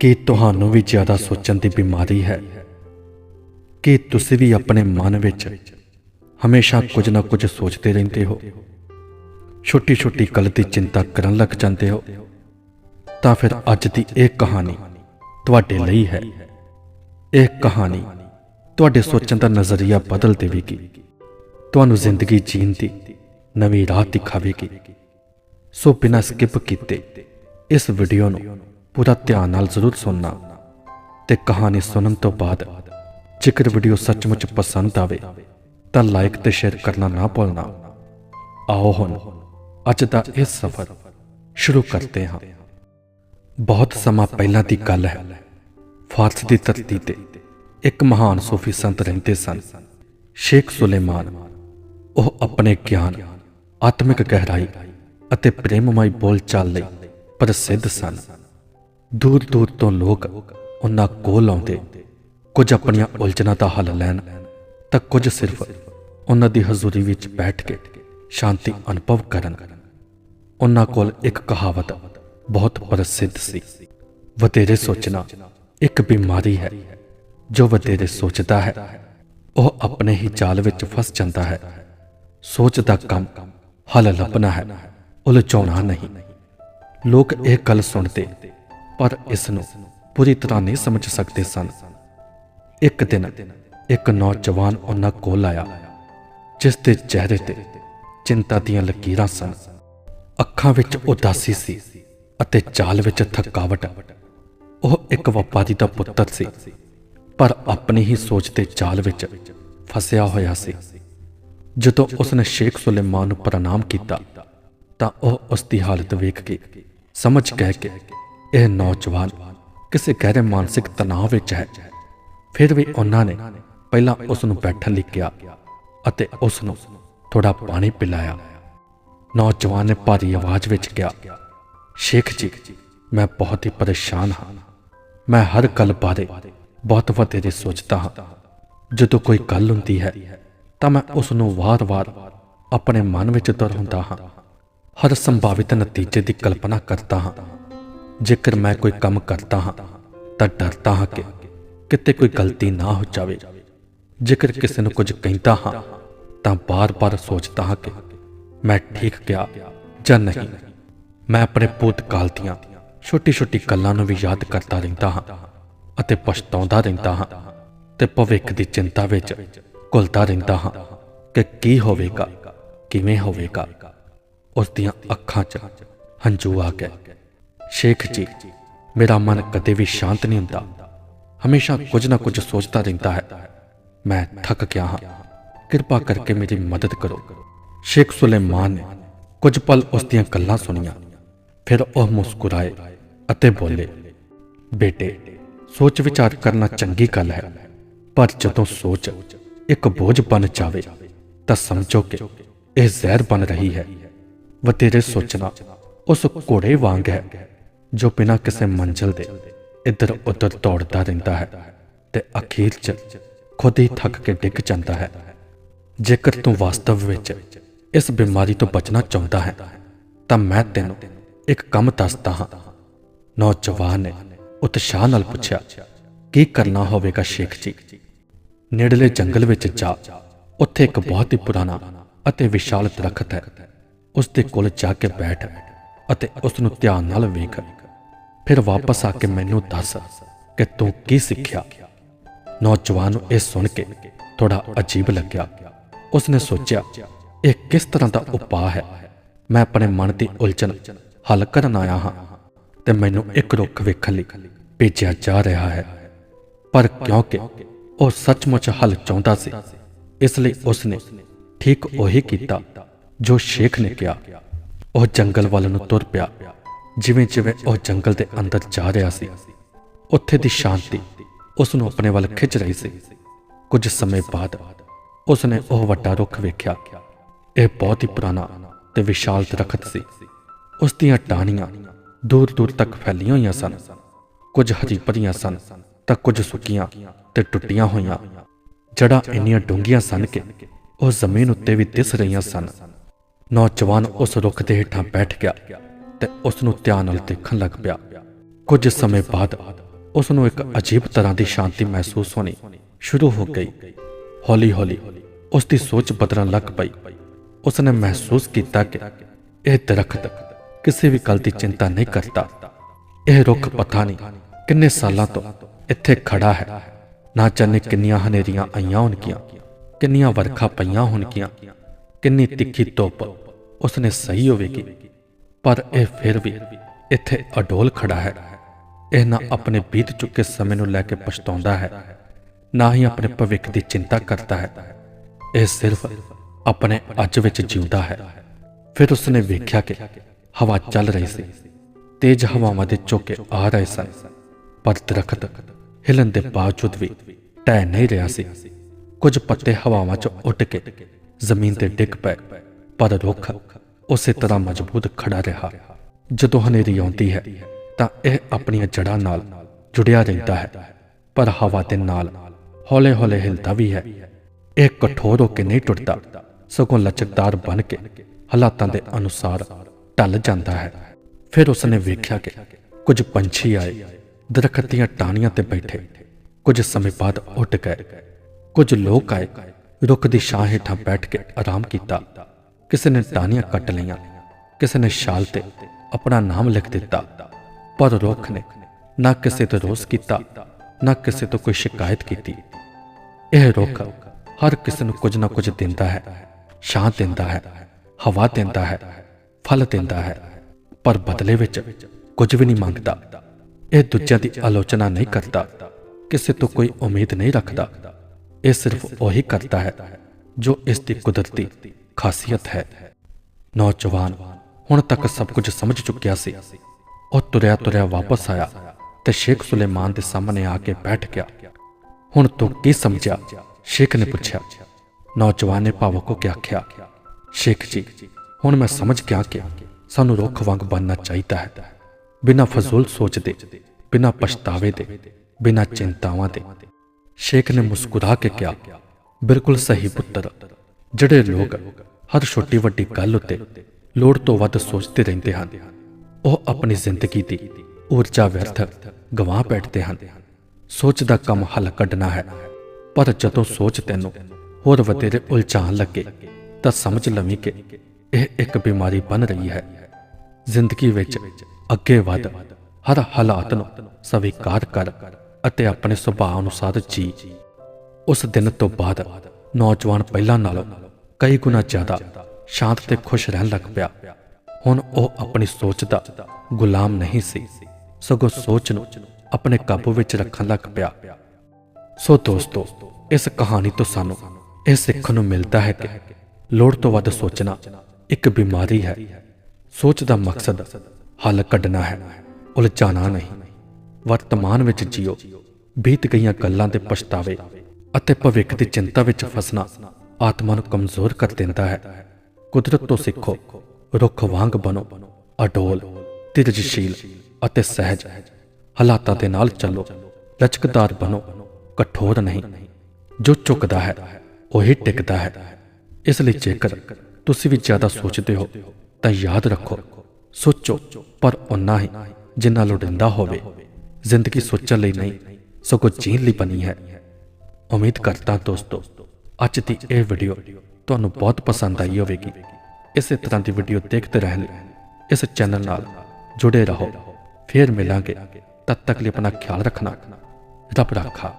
ਕਿ ਤੁਹਾਨੂੰ ਵੀ ਜ਼ਿਆਦਾ ਸੋਚਣ ਦੀ ਬਿਮਾਰੀ ਹੈ। ਕਿ ਤੁਸੀਂ ਵੀ ਆਪਣੇ ਮਨ ਵਿੱਚ ਹਮੇਸ਼ਾ ਕੁਝ ਨਾ ਕੁਝ ਸੋਚਦੇ ਰਹਿੰਦੇ ਹੋ। ਛੋਟੀ ਛੋਟੀ ਗੱਲ ਦੀ ਚਿੰਤਾ ਕਰਨ ਲੱਗ ਜਾਂਦੇ ਹੋ। ਤਾਂ ਫਿਰ ਅੱਜ ਦੀ ਇਹ ਕਹਾਣੀ ਤੁਹਾਡੇ ਲਈ ਹੈ। ਇਹ ਕਹਾਣੀ ਤੁਹਾਡੇ ਸੋਚਣ ਦਾ ਨਜ਼ਰੀਆ ਬਦਲ ਦੇਵੇਗੀ। ਤੁਹਾਨੂੰ ਜ਼ਿੰਦਗੀ ਜੀਣ ਦੀ ਨਵੀਂ ਰਾਹ ਦਿਖਾਵੇਗੀ। ਸੋ ਬਿਨਾਂ ਸਕਿਪ ਕੀਤੇ ਇਸ ਵੀਡੀਓ ਨੂੰ ਪੂਰਾ ਧਿਆਨ ਨਾਲ ਜ਼ਰੂਰ ਸੁਣਨਾ ਤੇ ਕਹਾਣੀ ਸੁਣਨ ਤੋਂ ਬਾਅਦ ਜੇਕਰ ਵੀਡੀਓ ਸੱਚਮੁੱਚ ਪਸੰਦ ਆਵੇ ਤਾਂ ਲਾਈਕ ਤੇ ਸ਼ੇਅਰ ਕਰਨਾ ਨਾ ਭੁੱਲਣਾ ਆਓ ਹੁਣ ਅੱਜ ਦਾ ਇਹ ਸਫ਼ਰ ਸ਼ੁਰੂ ਕਰਦੇ ਹਾਂ ਬਹੁਤ ਸਮਾਂ ਪਹਿਲਾਂ ਦੀ ਗੱਲ ਹੈ ਫਾਰਸ ਦੀ ਧਰਤੀ ਤੇ ਇੱਕ ਮਹਾਨ ਸੂਫੀ ਸੰਤ ਰਹਿੰਦੇ ਸਨ ਸ਼ੇਖ ਸੁਲੇਮਾਨ ਉਹ ਆਪਣੇ ਗਿਆਨ ਆਤਮਿਕ ਗਹਿਰਾਈ ਅਤੇ ਪ੍ਰੇਮਮਈ ਬੋਲਚਾਲ ਲਈ ਪ੍ਰਸਿੱਧ ਸਨ ਦੂਰ ਦੂਰ ਤੋਂ ਲੋਕ ਉਹਨਾਂ ਕੋਲ ਆਉਂਦੇ। ਕੁਝ ਆਪਣੀਆਂ ਉਲਝਣਾਂ ਦਾ ਹੱਲ ਲੈਣ, ਤਾਂ ਕੁਝ ਸਿਰਫ ਉਹਨਾਂ ਦੀ ਹਜ਼ੂਰੀ ਵਿੱਚ ਬੈਠ ਕੇ ਸ਼ਾਂਤੀ ਅਨੁਭਵ ਕਰਨ। ਉਹਨਾਂ ਕੋਲ ਇੱਕ ਕਹਾਵਤ ਬਹੁਤ ਪ੍ਰਸਿੱਧ ਸੀ, ਵਧੇਰੇ ਸੋਚਣਾ ਇੱਕ ਬਿਮਾਰੀ ਹੈ। ਜੋ ਵਧੇਰੇ ਸੋਚਦਾ ਹੈ, ਉਹ ਆਪਣੇ ਹੀ ਜਾਲ ਵਿੱਚ ਫਸ ਜਾਂਦਾ ਹੈ। ਸੋਚ ਦਾ ਕੰਮ ਹੱਲ ਲੱਭਣਾ ਹੈ, ਉਲਝਾਉਣਾ ਨਹੀਂ। ਲੋਕ ਇਹ ਗੱਲ ਸੁਣਦੇ ਪਰ ਇਸ ਨੂੰ ਪੂਰੀ ਤਰ੍ਹਾਂ ਨਹੀਂ ਸਮਝ ਸਕਦੇ ਸਨ। ਇੱਕ ਦਿਨ ਇੱਕ ਨੌਜਵਾਨ ਉਹਨਾਂ ਕੋਲ ਆਇਆ, ਜਿਸ ਦੇ ਚਿਹਰੇ ਤੇ ਚਿੰਤਾ ਦੀਆਂ ਲਕੀਰਾਂ ਸਨ। ਅੱਖਾਂ ਵਿੱਚ ਉਦਾਸੀ ਸੀ ਅਤੇ ਚਾਲ ਵਿੱਚ ਥਕਾਵਟ। ਉਹ ਇੱਕ ਵਪਾਰੀ ਦਾ ਪੁੱਤਰ ਸੀ, ਪਰ ਆਪਣੀ ਹੀ ਸੋਚ ਤੇ ਚਾਲ ਵਿੱਚ ਫਸਿਆ ਹੋਇਆ ਸੀ। ਜਦੋਂ ਉਸਨੇ ਸ਼ੇਖ ਸੁਲੇਮਾਨ ਨੂੰ ਪ੍ਰਣਾਮ ਕੀਤਾ, ਤਾਂ ਉਹ ਉਸ ਦੀ ਹਾਲਤ ਵੇਖ ਕੇ ਸਮਝ ਗਏ ਕਿ ਇਹ ਨੌਜਵਾਨ ਕਿਸੇ ਗਹਿਰੇ ਮਾਨਸਿਕ ਤਣਾਅ ਵਿੱਚ ਹੈ। ਫਿਰ ਵੀ ਉਹਨਾਂ ਨੇ ਪਹਿਲਾਂ ਉਸ ਨੂੰ ਬੈਠਣ ਲਈ ਕਿਹਾ ਅਤੇ ਉਸ ਨੂੰ ਥੋੜਾ ਪਾਣੀ ਪਿਲਾਇਆ। ਨੌਜਵਾਨ ਨੇ ਭਾਰੀ ਆਵਾਜ਼ ਵਿੱਚ ਕਿਹਾ, ਸ਼ੇਖ ਜੀ, ਮੈਂ ਬਹੁਤ ਹੀ ਪਰੇਸ਼ਾਨ ਹਾਂ। ਮੈਂ ਹਰ ਗੱਲ ਬਾਰੇ ਬਹੁਤ ਵਧੇਰੇ ਸੋਚਦਾ ਹਾਂ। ਜਦੋਂ ਕੋਈ ਗੱਲ ਹੁੰਦੀ ਹੈ, ਤਾਂ ਮੈਂ ਉਸ ਨੂੰ ਵਾਰ-ਵਾਰ ਆਪਣੇ ਮਨ ਵਿੱਚ ਦੁਹਰਾਉਂਦਾ ਹਾਂ। ਹਰ ਸੰਭਾਵਿਤ ਨਤੀਜੇ ਦੀ ਕਲਪਨਾ ਕਰਦਾ ਹਾਂ। ਜੇਕਰ ਮੈਂ ਕੋਈ ਕੰਮ ਕਰਦਾ ਹਾਂ, ਤਾਂ ਡਰਦਾ ਹਾਂ ਕਿ ਕਿਤੇ ਕੋਈ ਗਲਤੀ ਨਾ ਹੋ ਜਾਵੇ। ਜੇਕਰ ਕਿਸੇ ਨੂੰ ਕੁਝ ਕਹਿੰਦਾ ਹਾਂ, ਤਾਂ ਬਾਰ-ਬਾਰ ਸੋਚਦਾ ਹਾਂ ਕਿ ਮੈਂ ਠੀਕ ਗਿਆ ਜਾਂ ਨਹੀਂ। ਮੈਂ ਆਪਣੇ ਭੂਤਕਾਲ ਦੀਆਂ ਛੋਟੀ-ਛੋਟੀ ਗੱਲਾਂ ਨੂੰ ਵੀ ਯਾਦ ਕਰਦਾ ਰਹਿੰਦਾ ਹਾਂ ਅਤੇ ਪਛਤਾਉਂਦਾ ਰਹਿੰਦਾ ਹਾਂ ਤੇ ਭਵਿੱਖ ਦੀ ਚਿੰਤਾ ਵਿੱਚ ਘੁਲਦਾ ਰਹਿੰਦਾ ਹਾਂ ਕਿ ਕੀ ਹੋਵੇਗਾ, ਕਿਵੇਂ ਹੋਵੇਗਾ। ਉਸ ਦੀਆਂ ਅੱਖਾਂ 'ਚ ਹੰਝੂ ਆ ਗਏ। ਸ਼ੇਖ ਜੀ, ਮੇਰਾ ਮਨ ਕਦੇ ਵੀ ਸ਼ਾਂਤ ਨਹੀਂ ਹੁੰਦਾ। ਹਮੇਸ਼ਾ ਕੁਝ ਨਾ ਕੁਝ ਸੋਚਦਾ ਰਹਿੰਦਾ ਹੈ। ਮੈਂ ਥੱਕ ਗਿਆ ਹਾਂ। ਕਿਰਪਾ ਕਰਕੇ ਮੇਰੀ ਮਦਦ ਕਰੋ। ਸ਼ੇਖ ਸੁਲੇਮਾਨ ਨੇ ਕੁਝ ਪਲ ਉਸ ਦੀਆਂ ਗੱਲਾਂ ਸੁਣੀਆਂ। ਫਿਰ ਉਹ ਮੁਸਕਰਾਏ ਅਤੇ ਬੋਲੇ, ਬੇਟੇ, ਸੋਚ ਵਿਚਾਰ ਕਰਨਾ ਚੰਗੀ ਗੱਲ ਹੈ। ਪਰ ਜਦੋਂ ਸੋਚ ਇੱਕ ਬੋਝ ਬਣ ਜਾਵੇ, ਤਾਂ ਸਮਝੋ ਕਿ ਇਹ ਜ਼ਹਿਰ ਬਣ ਰਹੀ ਹੈ। ਵਤੇਰੇ ਸੋਚਣਾ ਉਸ ਘੋੜੇ ਵਾਂਗ ਹੈ। ਜੋ ਬਿਨਾਂ ਕਿਸੇ ਮੰਜ਼ਲ ਦੇ ਇੱਧਰ ਉੱਧਰ ਦੌੜਦਾ ਰਹਿੰਦਾ ਹੈ ਤੇ ਅਖੀਰ 'ਚ ਖੁਦ ਹੀ ਥੱਕ ਕੇ ਡਿੱਗ ਜਾਂਦਾ ਹੈ। ਜੇਕਰ ਤੂੰ ਵਾਸਤਵ ਵਿੱਚ ਇਸ ਬਿਮਾਰੀ ਤੋਂ ਬਚਣਾ ਚਾਹੁੰਦਾ ਹੈ, ਤਾਂ ਮੈਂ ਤੈਨੂੰ ਇੱਕ ਕੰਮ ਦੱਸਦਾ ਹਾਂ। ਨੌਜਵਾਨ ਨੇ ਉਤਸ਼ਾਹ ਨਾਲ ਪੁੱਛਿਆ, ਕੀ ਕਰਨਾ ਹੋਵੇਗਾ ਸ਼ੇਖ ਜੀ? ਨੇੜਲੇ ਜੰਗਲ ਵਿੱਚ ਜਾ, ਉੱਥੇ ਇੱਕ ਬਹੁਤ ਹੀ ਪੁਰਾਣਾ ਅਤੇ ਵਿਸ਼ਾਲ ਦਰਖਤ ਹੈ। ਉਸ ਦੇ ਕੋਲ ਜਾ ਕੇ ਬੈਠ ਅਤੇ ਉਸ ਨੂੰ ਧਿਆਨ ਨਾਲ ਵੇਖ। ਫਿਰ ਵਾਪਸ ਆ ਕੇ ਮੈਨੂੰ ਦੱਸ ਕਿ ਤੂੰ ਕੀ ਸਿੱਖਿਆ? ਨੌਜਵਾਨ ਨੂੰ ਇਹ ਸੁਣ ਕੇ ਥੋੜਾ ਅਜੀਬ ਲੱਗਿਆ। ਉਸਨੇ ਸੋਚਿਆ, ਇਹ ਕਿਸ ਤਰ੍ਹਾਂ ਦਾ ਉਪਾਅ ਹੈ? ਮੈਂ ਆਪਣੇ ਮਨ ਦੀ ਉਲਝਣ ਹੱਲ ਕਰਨ ਆਇਆ ਹਾਂ ਤੇ ਮੈਨੂੰ ਇੱਕ ਰੁੱਖ ਵੇਖਣ ਲਈ ਭੇਜਿਆ ਜਾ ਰਿਹਾ ਹੈ। ਪਰ ਕਿਉਂਕਿ ਉਹ ਸੱਚਮੁੱਚ ਹੱਲ ਚਾਹੁੰਦਾ ਸੀ, ਇਸ ਲਈ ਉਸਨੇ ਠੀਕ ਉਹੀ ਕੀਤਾ ਜੋ ਸ਼ੇਖ ਨੇ ਕਿਹਾ। ਉਹ ਜੰਗਲ ਵੱਲ ਨੂੰ ਤੁਰ ਪਿਆ। ਜਿਵੇਂ ਜਿਵੇਂ ਉਹ ਜੰਗਲ ਦੇ ਅੰਦਰ ਜਾ ਰਿਹਾ ਸੀ, ਉੱਥੇ ਦੀ ਸ਼ਾਂਤੀ ਉਸ ਨੂੰ ਆਪਣੇ ਵੱਲ ਖਿੱਚ ਰਹੀ ਸੀ। ਕੁਝ ਸਮੇਂ ਬਾਅਦ ਉਸਨੇ ਉਹ ਵੱਡਾ ਰੁੱਖ ਵੇਖਿਆ। ਇਹ ਬਹੁਤ ਹੀ ਪੁਰਾਣਾ ਤੇ ਵਿਸ਼ਾਲ ਦਰਖਤ ਸੀ। ਉਸ ਦੀਆਂ ਟਾਹਣੀਆਂ ਦੂਰ ਦੂਰ ਤੱਕ ਫੈਲੀਆਂ ਹੋਈਆਂ ਸਨ। ਕੁਝ ਹਰੀ ਭਰੀਆਂ ਸਨ ਤਾਂ ਕੁਝ ਸੁੱਕੀਆਂ ਤੇ ਟੁੱਟੀਆਂ ਹੋਈਆਂ। ਜੜਾਂ ਇੰਨੀਆਂ ਡੂੰਘੀਆਂ ਸਨ ਕਿ ਉਹ ਜ਼ਮੀਨ ਉੱਤੇ ਵੀ ਦਿਸ ਰਹੀਆਂ ਸਨ। ਨੌਜਵਾਨ ਉਸ ਰੁੱਖ ਦੇ ਹੇਠਾਂ ਬੈਠ ਗਿਆ। ਤੇ ਉਸ ਨੂੰ ਧਿਆਨ ਨਾਲ ਦੇਖਣ ਲੱਗ ਪਿਆ। ਕੁਝ ਸਮੇਂ ਬਾਅਦ ਉਸ ਨੂੰ ਇੱਕ ਅਜੀਬ ਤਰ੍ਹਾਂ ਦੀ ਸ਼ਾਂਤੀ ਮਹਿਸੂਸ ਹੋਣੀ ਸ਼ੁਰੂ ਹੋ ਗਈ। ਹੌਲੀ-ਹੌਲੀ ਉਸ ਦੀ ਸੋਚ ਬਦਲਣ ਲੱਗ ਪਈ। ਉਸ ਨੇ ਮਹਿਸੂਸ ਕੀਤਾ ਕਿ ਇਹ ਦਰਖਤ ਕਿਸੇ ਵੀ ਗੱਲ ਦੀ ਚਿੰਤਾ ਨਹੀਂ ਕਰਦਾ। ਇਹ ਰੁੱਖ ਪਤਾ ਨਹੀਂ ਕਿੰਨੇ ਸਾਲਾਂ ਤੋਂ ਇੱਥੇ ਖੜਾ ਹੈ। ਨਾ ਜਾਣੇ ਕਿੰਨੀਆਂ ਹਨੇਰੀਆਂ ਆਈਆਂ ਹੋਣਗੀਆਂ, ਕਿੰਨੀਆਂ ਵਰਖਾ ਪਈਆਂ ਹੋਣਗੀਆਂ, ਕਿੰਨੀ ਤਿੱਖੀ ਧੁੱਪ ਉਸ ਨੇ ਸਹੀ ਹੋਵੇਗੀ। ਪਰ ਇਹ ਫਿਰ ਵੀ ਇੱਥੇ ਅਡੋਲ ਖੜਾ ਹੈ। ਇਹ ਨਾ ਆਪਣੇ ਬੀਤ ਚੁੱਕੇ ਸਮੇਂ ਨੂੰ ਲੈ ਕੇ ਪਛਤਾਉਂਦਾ ਹੈ, ਨਾ ਹੀ ਆਪਣੇ ਭਵਿੱਖ ਦੀ ਚਿੰਤਾ ਕਰਦਾ ਹੈ। ਇਹ ਸਿਰਫ ਆਪਣੇ ਅੱਜ ਵਿੱਚ ਜਿਉਂਦਾ ਹੈ। ਫਿਰ ਉਸਨੇ ਵੇਖਿਆ ਕਿ ਹਵਾ ਚੱਲ ਰਹੀ ਸੀ। ਤੇਜ਼ ਹਵਾਵਾਂ ਦੇ ਝੋਕੇ ਆ ਰਹੇ ਸਨ, ਪਰ ਦਰਖਤ ਹਿਲਣ ਦੇ ਬਾਵਜੂਦ ਵੀ ਟਹਿ ਨਹੀਂ ਰਿਹਾ ਸੀ। ਕੁਝ ਪੱਤੇ ਹਵਾਵਾਂ 'ਚ ਉੱਡ ਕੇ ਜ਼ਮੀਨ ਤੇ ਡਿੱਗ ਪਏ, ਪਰ ਰੁੱਖ ਉਸੇ ਤਰ੍ਹਾਂ ਮਜ਼ਬੂਤ ਖੜਾ ਰਿਹਾ। ਜਦੋਂ ਹਨੇਰੀ ਆਉਂਦੀ ਹੈ, ਤਾਂ ਇਹ ਆਪਣੀਆਂ ਜੜ੍ਹਾਂ ਨਾਲ ਜੁੜਿਆ ਰਹਿੰਦਾ ਹੈ, ਪਰ ਹਵਾ ਦੇ ਨਾਲ ਹੌਲੇ-ਹੌਲੇ ਹਿਲਦਾ ਵੀ ਹੈ। ਇਹ ਕਠੋਰ ਹੋ ਕੇ ਨਹੀਂ ਟੁੱਟਦਾ, ਸਗੋਂ ਲਚਕਦਾਰ ਬਣ ਕੇ ਹਾਲਾਤਾਂ ਦੇ ਅਨੁਸਾਰ ਢਲ ਜਾਂਦਾ ਹੈ। ਫਿਰ ਉਸਨੇ ਵੇਖਿਆ ਕਿ ਕੁਝ ਪੰਛੀ ਆਏ, ਦਰਖਤ ਦੀਆਂ ਟਾਹਣੀਆਂ ਤੇ ਬੈਠੇ। ਕੁਝ ਸਮੇਂ ਬਾਅਦ ਉੱਡ ਗਏ। ਕੁਝ ਲੋਕ ਆਏ, ਰੁੱਖ ਦੀ ਛਾਂ ਹੇਠਾਂ ਬੈਠ ਕੇ ਆਰਾਮ ਕੀਤਾ। ਕਿਸੇ ਨੇ ਟਾਹਣੀਆਂ ਕੱਟ ਲਈਆਂ, ਕਿਸੇ ਨੇ ਛਾਲ ਤੇ ਆਪਣਾ ਨਾਮ ਲਿਖ ਦਿੱਤਾ। ਪਰ ਰੁੱਖ ਨੇ ਨਾ ਕਿਸੇ ਤੋਂ ਰੋਸ ਕੀਤਾ, ਨਾ ਕਿਸੇ ਤੋਂ ਕੋਈ ਸ਼ਿਕਾਇਤ ਕੀਤੀ। ਇਹ ਰੁੱਖ ਹਰ ਕਿਸੇ ਨੂੰ ਕੁਝ ਨਾ ਕੁਝ ਦਿੰਦਾ ਹੈ, ਛਾਂ ਦਿੰਦਾ ਹੈ, ਹਵਾ ਦਿੰਦਾ ਹੈ, ਫਲ ਦਿੰਦਾ ਹੈ, ਪਰ ਬਦਲੇ ਵਿੱਚ ਕੁਝ ਵੀ ਨਹੀਂ ਮੰਗਦਾ। ਇਹ ਦੂਜਿਆਂ ਦੀ ਆਲੋਚਨਾ ਨਹੀਂ ਕਰਦਾ, ਕਿਸੇ ਤੋਂ ਕੋਈ ਉਮੀਦ ਨਹੀਂ ਰੱਖਦਾ। ਇਹ ਸਿਰਫ ਉਹੀ ਕਰਦਾ ਹੈ ਜੋ ਇਸ ਦੀ ਕੁਦਰਤੀ ਖਾਸੀਅਤ ਹੈ। ਨੌਜਵਾਨ, ਹੁਣ ਤੱਕ ਸਭ ਕੁਝ ਸਮਝ ਚੁੱਕਿਆ ਸੀ। ਉਹ ਤੁਰਿਆ ਤੁਰਿਆ ਵਾਪਸ ਆਇਆ ਤੇ ਸ਼ੇਖ ਸੁਲੇਮਾਨ ਦੇ ਸਾਹਮਣੇ ਆ ਕੇ ਬੈਠ ਗਿਆ। ਹੁਣ ਤੂੰ ਕੀ ਸਮਝਿਆ? ਸ਼ੇਖ ਨੇ ਪੁੱਛਿਆ। ਨੌਜਵਾਨ ਨੇ ਭਾਵੁਕ ਹੋ ਆਖਿਆ, ਸ਼ੇਖ ਜੀ, ਹੁਣ ਮੈਂ ਸਮਝ ਗਿਆ ਕਿ ਸਾਨੂੰ ਰੁੱਖ ਵਾਂਗ ਬਣਨਾ ਚਾਹੀਦਾ ਹੈ। ਬਿਨਾਂ ਫਜ਼ੂਲ ਸੋਚਦੇ ਬਿਨਾਂ ਪਛਤਾਵੇ ਦੇ, ਬਿਨਾਂ ਚਿੰਤਾਵਾਂ ਦੇ। ਸ਼ੇਖ ਨੇ ਮੁਸਕਰਾ ਕੇ ਕਿਹਾ, ਬਿਲਕੁਲ ਸਹੀ ਪੁੱਤਰ ਜਿਹੜੇ ਲੋਕ ਹਰ ਛੋਟੀ ਵੱਡੀ ਗੱਲ ਉੱਤੇ ਲੋੜ ਤੋਂ ਵੱਧ ਸੋਚਦੇ ਰਹਿੰਦੇ ਹਨ, ਉਹ ਆਪਣੀ ਜ਼ਿੰਦਗੀ ਦੀ ਊਰਜਾ ਵਿਅਰਥ ਗਵਾ ਬੈਠਦੇ ਹਨ। ਸੋਚ ਦਾ ਕੰਮ ਹੱਲ ਕੱਢਣਾ ਹੈ, ਪਰ ਜਦੋਂ ਸੋਚ ਤੈਨੂੰ ਹੋਰ ਵਧੇਰੇ ਉਲਝਾਣ ਲੱਗੇ, ਤਾਂ ਸਮਝ ਲਵੀਂ ਕਿ ਇਹ ਇੱਕ ਬਿਮਾਰੀ ਬਣ ਰਹੀ ਹੈ। ਜ਼ਿੰਦਗੀ ਵਿੱਚ ਅੱਗੇ ਵਧ ਹਰ ਹਾਲਾਤ ਨੂੰ ਸਵੀਕਾਰ ਕਰ ਅਤੇ ਆਪਣੇ ਸੁਭਾਅ ਅਨੁਸਾਰ ਜੀ ਉਸ ਦਿਨ ਤੋਂ ਬਾਅਦ ਨੌਜਵਾਨ ਪਹਿਲਾਂ ਨਾਲੋਂ ਕਈ ਗੁਣਾ ਜ਼ਿਆਦਾ ਸ਼ਾਂਤ ਤੇ ਖੁਸ਼ ਰਹਿਣ ਲੱਗ ਪਿਆ। ਹੁਣ ਉਹ ਆਪਣੀ ਸੋਚ ਦਾ ਗੁਲਾਮ ਨਹੀਂ ਸੀ। ਸਗੋਂ ਸੋਚ ਨੂੰ ਆਪਣੇ ਕਾਬੂ ਵਿੱਚ ਰੱਖਣ ਲੱਗ ਪਿਆ। ਸੋ ਦੋਸਤੋ, ਇਸ ਕਹਾਣੀ ਤੋਂ ਸਾਨੂੰ ਇਹ ਸਿੱਖਣ ਨੂੰ ਮਿਲਦਾ ਹੈ ਕਿ ਲੋੜ ਤੋਂ ਵੱਧ ਸੋਚਣਾ ਇੱਕ ਬਿਮਾਰੀ ਹੈ। ਸੋਚ ਦਾ ਮਕਸਦ ਹੱਲ ਕੱਢਣਾ ਹੈ ਉਲਝਾਣਾ ਨਹੀਂ। ਵਰਤਮਾਨ ਵਿੱਚ ਜੀਓ, ਬੀਤ ਗਈਆਂ ਗੱਲਾਂ ਦੇ ਪਛਤਾਵੇ ਅਤੇ ਭਵਿੱਖ ਦੀ ਚਿੰਤਾ ਵਿੱਚ ਫਸਣਾ ਆਤਮਾ ਨੂੰ ਕਮਜ਼ੋਰ ਕਰ ਦਿੰਦਾ ਹੈ। ਕੁਦਰਤ ਤੋਂ ਸਿੱਖੋ, ਰੁੱਖ ਵਾਂਗ ਬਣੋ, ਅਡੋਲ ਧੀਰਜਸ਼ੀਲ ਅਤੇ ਸਹਿਜ। ਹਾਲਾਤਾਂ ਦੇ ਨਾਲ ਚੱਲੋ, ਲਚਕਦਾਰ ਬਣੋ, ਕਠੋਰ ਨਹੀਂ। ਜੋ ਝੁਕਦਾ ਹੈ, ਉਹੀ ਟਿਕਦਾ ਹੈ। ਇਸ ਲਈ ਜੇਕਰ ਤੁਸੀਂ ਵੀ ਜ਼ਿਆਦਾ ਸੋਚਦੇ ਹੋ, ਤਾਂ ਯਾਦ ਰੱਖੋ, ਸੋਚੋ, ਪਰ ਉਨਾ ਹੀ ਜਿੰਨਾ ਲੋੜਿੰਦਾ ਹੋਵੇ। ਜ਼ਿੰਦਗੀ ਸੋਚਣ ਲਈ ਨਹੀਂ, ਸਗੋਂ ਜੀਣ ਲਈ ਬਣੀ ਹੈ। ਉਮੀਦ ਕਰਦਾ ਦੋਸਤੋ ਅੱਜ ਦੀ ਇਹ ਵੀਡੀਓ ਤੁਹਾਨੂੰ ਬਹੁਤ ਪਸੰਦ ਆਈ ਹੋਵੇਗੀ। ਇਸੇ ਤਰ੍ਹਾਂ ਦੀ ਵੀਡੀਓ ਦੇਖਦੇ ਰਹਿਣ ਇਸ ਚੈਨਲ ਨਾਲ ਜੁੜੇ ਰਹੋ। ਫੇਰ ਮਿਲਾਂਗੇ। ਤਦ ਤੱਕ ਲਈ ਆਪਣਾ ਖਿਆਲ ਰੱਖਣਾ, ਰੱਬ ਰੱਖਾ।